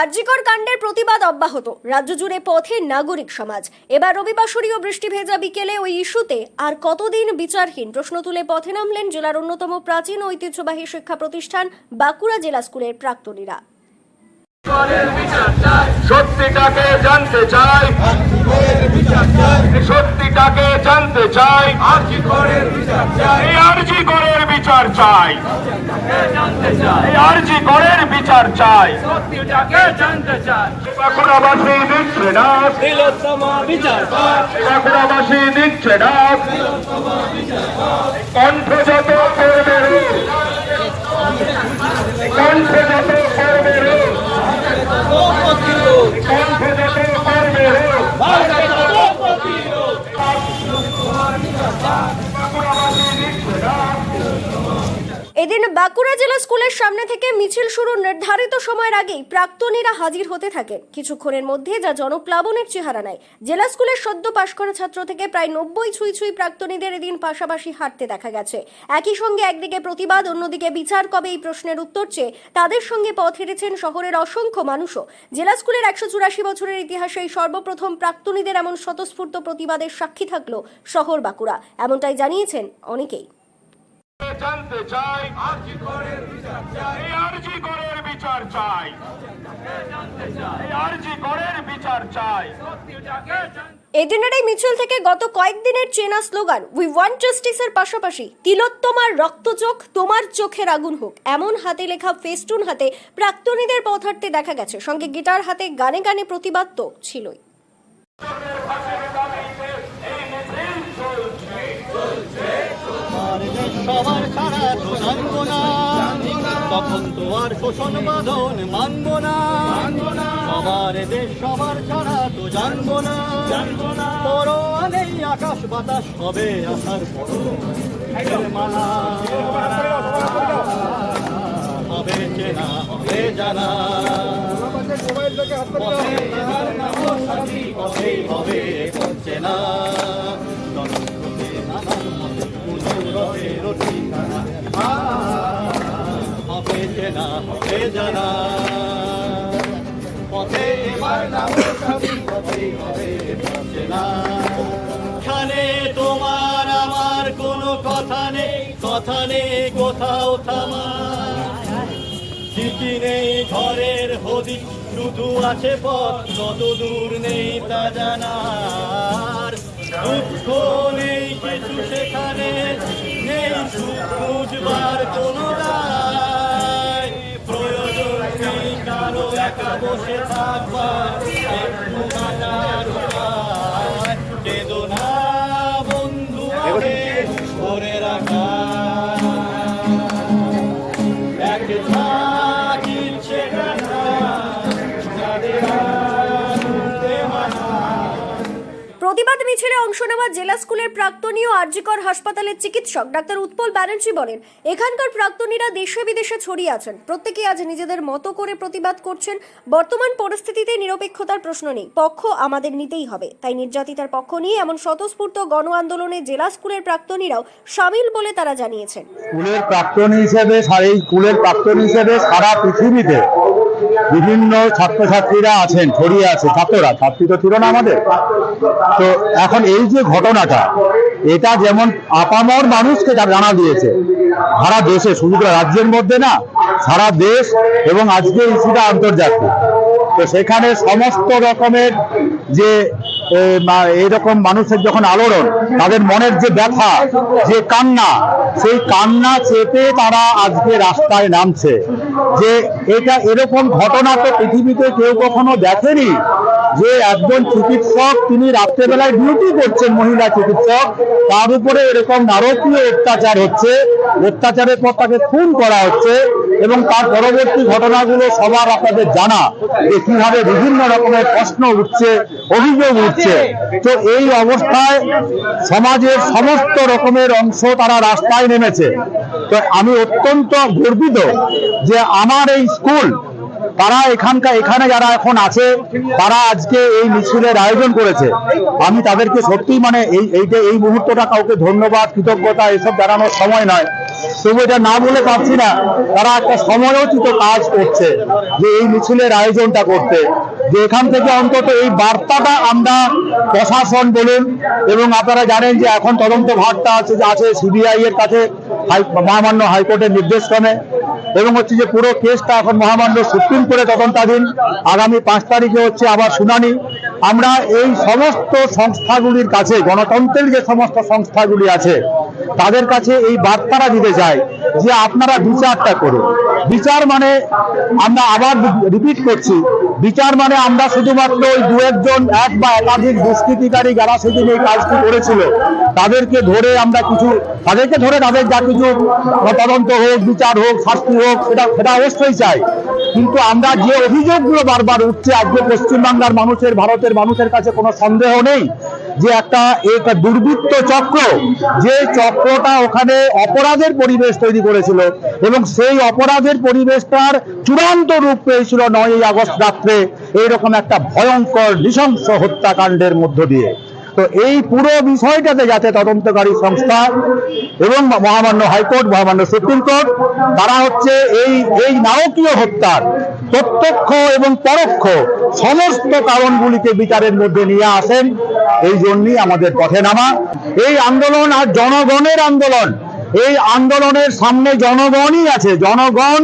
আরজিকর কাণ্ডের প্রতিবাদ অব্যাহত। রাজ্য জুড়ে পথে নাগরিক সমাজ। এবার রবিবাসরীয় বৃষ্টি ভেজা বিকেলে ওই ইস্যুতে আর কতদিন বিচারহীন? প্রশ্ন তুলে পথে নামলেন জেলার অন্যতম প্রাচীন ঐতিহ্যবাহী শিক্ষা প্রতিষ্ঠান বাঁকুড়া জেলা স্কুলের প্রাক্তনীরা। সত্যিটাকে জানতে চাই। সত্যিটাকে জানতে চাই। আরজি করের বিচার চাই। আরজি করের বিচার চাই। বাঁকুড়াবাসী দিচ্ছে পাঠ বাঁকুড়াবাসী দিচ্ছে যত করবে কণ্ঠ করবে কণ্ঠ করবে এদিন বাঁকুড়া জেলা স্কুলের সামনে থেকে মিছিল শুরু নির্ধারিত সময়ের আগেই প্রাক্তনীরা হাজির হতে থাকেন। কিছুক্ষণের মধ্যে যা জনপ্লাবনের চেহারা নেয়। জেলা স্কুলের সদ্য পাশ করা ছাত্র থেকে প্রায় নব্বই ছুঁই ছুঁই প্রাক্তনীদের এদিন পাশাপাশি হাঁটতে দেখা গেছে। একই সঙ্গে একদিকে প্রতিবাদ, অন্যদিকে বিচার কবে এই প্রশ্নের উত্তর চেয়ে তাদের সঙ্গে পথ হেরেছেন শহরের অসংখ্য মানুষও। জেলা স্কুলের একশো চুরাশি বছরের ইতিহাসে এই সর্বপ্রথম প্রাক্তনীদের এমন স্বতঃস্ফূর্ত প্রতিবাদের সাক্ষী থাকল শহর বাঁকুড়া। এমনটাই জানিয়েছেন অনেকেই। জানতে চাই আরজি করের বিচার চাই। আরজি করের বিচার চাই। আরজি করের বিচার চাই। এদিনের এই মিছিল থেকে গত কয়েকদিনের চেনা স্লোগান উই ওয়ান্ট জাস্টিসের পাশাপাশি তিলোত্তমার রক্তচোখ তোমার চোখের আগুন হোক। এমন হাতে লেখা ফেস্টুন হাতে প্রাক্তনীদের পথ হাঁটতে দেখা গেছে। সঙ্গে গিটার হাতে গানে গানে প্রতিবাদ তো ছিলই আর দেশ সবার ছাড়া তো জানব না। তখন তো আর শোষণ বাঁধন মানবো না। সবার দেশ, সবার ছাড়া তো জানব না। পরোয়া নেই আকাশ বাতাস হবে আসার হবে চেনা, হবে জানা। পথে হবে জানা। পথে এবার নামো পথেই হবে খানে তোমার আমার কোনো কথা নেই কথা নেই কোথাও থামার চিঠি নেই ঘরের হদিস শুধু আছে পথ, কত দূর নেই তা জানার। দুঃখ নেই কিছু সেখানে, নেই সুখ খুঁজবার কোনো দায় একা বসে প্রতিবাদ মিছিলে অংশ নেওয়া জেলা স্কুলের প্রাক্তনী ও আরজিকর হাসপাতালের চিকিৎসক ডাক্তার উৎপল ব্যানার্জি বলেন, এখানকার প্রাক্তনীরা দেশে বিদেশে ছড়িয়ে আছেন। প্রত্যেকে আজ নিজেদের মতো করে প্রতিবাদ করছেন। বর্তমান পরিস্থিতিতে নিরপেক্ষতার প্রশ্ন নেই। পক্ষ আমাদের নিতেই হবে। তাই নির্যাতিতার পক্ষ নিয়ে এমন স্বতঃস্ফূর্ত গণ আন্দোলনে জেলা স্কুলের প্রাক্তনীরাও সামিল বলে তারা জানিয়েছেন। স্কুলের প্রাক্তন হিসেবে স্কুলের প্রাক্তন হিসেবে সারা পৃথিবীতে বিভিন্ন ছাত্রছাত্রীরা আছেন, ছড়িয়ে আছে, ছাত্ররা, ছাত্রী তো ছিল না আমাদের। তো এখন এই যে ঘটনাটা, এটা যেমন আপামর মানুষকে জানা দিয়েছে, সারা দেশে, শুধু রাজ্যের মধ্যে না, সারা দেশ এবং আজকে ইস্যুটা আন্তর্জাতিক। তো সেখানে সমস্ত রকমের যে এ, মা- এইরকম মানুষের যখন আলোড়ন তাদের মনের যে ব্যথা যে কান্না সেই কান্না চেপে তারা আজকে রাস্তায় নামছে। যে এটা এরকম ঘটনা তো পৃথিবীতে কেউ কখনো দেখেনি যে একজন চিকিৎসক তিনি রাত্রেবেলায় ডিউটি করছেন মহিলা চিকিৎসক তার উপরে এরকম নারকীয় অত্যাচার হচ্ছে। অত্যাচারের পর তাকে খুন করা হচ্ছে এবং তার পরবর্তী ঘটনাগুলো সবার আপনাদের জানা যে কীভাবে বিভিন্ন রকমের প্রশ্ন উঠছে অভিযোগ উঠছে। তো এই অবস্থায় সমাজের সমস্ত রকমের অংশ তারা রাস্তায় নেমেছে। তো আমি অত্যন্ত গর্বিত যে আমার এই স্কুল তারা এখানকার, এখানে যারা এখন আছে, তারা আজকে এই মিছিলের আয়োজন করেছে। আমি তাদেরকে সত্যি মানে এই এইটা এই মুহূর্তটা কাউকে ধন্যবাদ, কৃতজ্ঞতা, এসব জানানোর সময় নয়। তবু এটা না বলে পারছি না, তারা একটা সময়োচিত কাজ করছে, যে এই মিছিলের আয়োজনটা করতে। যে এখান থেকে অন্তত এই বার্তাটা আমরা প্রশাসন বলুন, এবং আপনারা জানেন যে এখন তদন্ত ভারটা আছে যে আছে সিবিআই এর কাছে মহামান্য হাইকোর্টের নির্দেশক্রমে এবং হচ্ছে যে পুরো কেসটা এখন মহামান্য সুপ্রিম কোর্টে তদন্তাধীন। আগামী পাঁচ তারিখে হচ্ছে আবার শুনানি। আমরা এই সমস্ত সংস্থাগুলির কাছে, গণতন্ত্রের যে সমস্ত সংস্থাগুলি আছে, তাদের কাছে এই বার্তাটা দিতে চাই যে আপনারা বিচারটা করুন। বিচার মানে আমরা আবার রিপিট করছি, বিচার মানে আমরা শুধুমাত্র ওই দু একজন এক বা একাধিক দুষ্কৃতিকারী যারা সেদিন এই কাজটি করেছিল, তাদেরকে ধরে আমরা কিছু, তাদেরকে ধরে তাদের যা কিছু তদন্ত হোক, বিচার হোক, শাস্তি হোক, সেটা সেটা অবশ্যই চাই। কিন্তু আমরা যে অভিযোগগুলো বারবার উঠছে আজকে পশ্চিমবাংলার মানুষের, ভারতের মানুষের কাছে কোনো সন্দেহ নেই যে একটা একটা দুর্বৃত্ত চক্র, যে চক্রটা ওখানে অপরাধের পরিবেশ তৈরি করেছিল এবং সেই অপরাধের পরিবেশটার চূড়ান্ত রূপ পেয়েছিল নয়ই আগস্ট রাত্রে। এইরকম একটা ভয়ঙ্কর নৃশংস হত্যাকাণ্ডের মধ্য দিয়ে। তো এই পুরো বিষয়টাতে যাতে তদন্তকারী সংস্থা এবং মহামান্য হাইকোর্ট, মহামান্য সুপ্রিম কোর্ট, তারা হচ্ছে এই এই নারকীয় হত্যার প্রত্যক্ষ এবং পরোক্ষ সমস্ত কারণগুলিকে বিচারের মধ্যে নিয়ে আসেন। এই জন্যই আমাদের পথে নামা। এই আন্দোলন আর জনগণের আন্দোলন, এই আন্দোলনের সামনে জনগণই আছে। জনগণ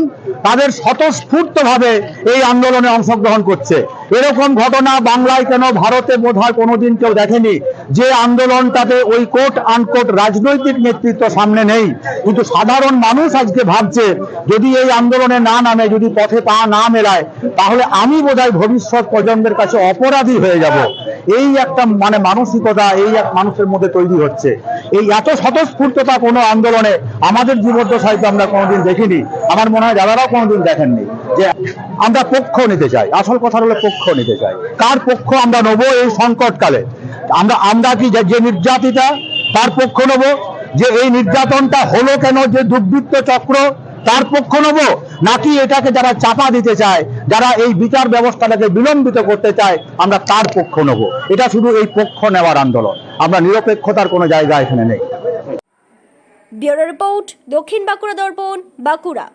তাদের স্বতঃস্ফূর্তভাবে এই আন্দোলনে অংশগ্রহণ করছে। এরকম ঘটনা বাংলায় কেন ভারতে বোধ হয় কোনোদিন কেউ দেখেনি? যে আন্দোলনটাতে ওই কোট আনকোট রাজনৈতিক নেতৃত্ব সামনে নেই। কিন্তু সাধারণ মানুষ আজকে ভাবছে, যদি এই আন্দোলনে না নামে, যদি পথে পা না মেলায়, তাহলে আমি বোধহয় ভবিষ্যৎ প্রজন্মের কাছে অপরাধী হয়ে যাব। এই একটা মানে মানসিকতা, এই এক মানুষের মধ্যে তৈরি হচ্ছে। এই এত স্বতঃস্ফূর্ততা কোনো আন্দোলনে আমাদের জীবদ্দশায় তো আমরা কোনোদিন দেখিনি। আমার মনে হয় দাদারাও কোনোদিন দেখেননি যে আমরা পক্ষ নিতে চাই। আসল কথা হলো পক্ষ নিতে চাই। কার পক্ষ আমরা নেব এই সংকটকালে? আমরা আমরা কি যে- নির্যাতিতা, তার পক্ষ নেব? যে এই নির্যাতনটা হলো কেন? যে দুর্বৃত্ত চক্র তার পক্ষ নেব? নাকি এটাকে যারা চাপা দিতে চায়, যারা এই বিচার ব্যবস্থাটাকে বিলম্বিত করতে চায়, আমরা তার পক্ষ নেব। এটা শুধু এই পক্ষ নেওয়ার আন্দোলন। আমরা নিরপেক্ষতার কোনো জায়গা এখানে নেই। ব্যুরো রিপোর্ট দক্ষিণ বাঁকুড়া দর্পণ, বাঁকুড়া।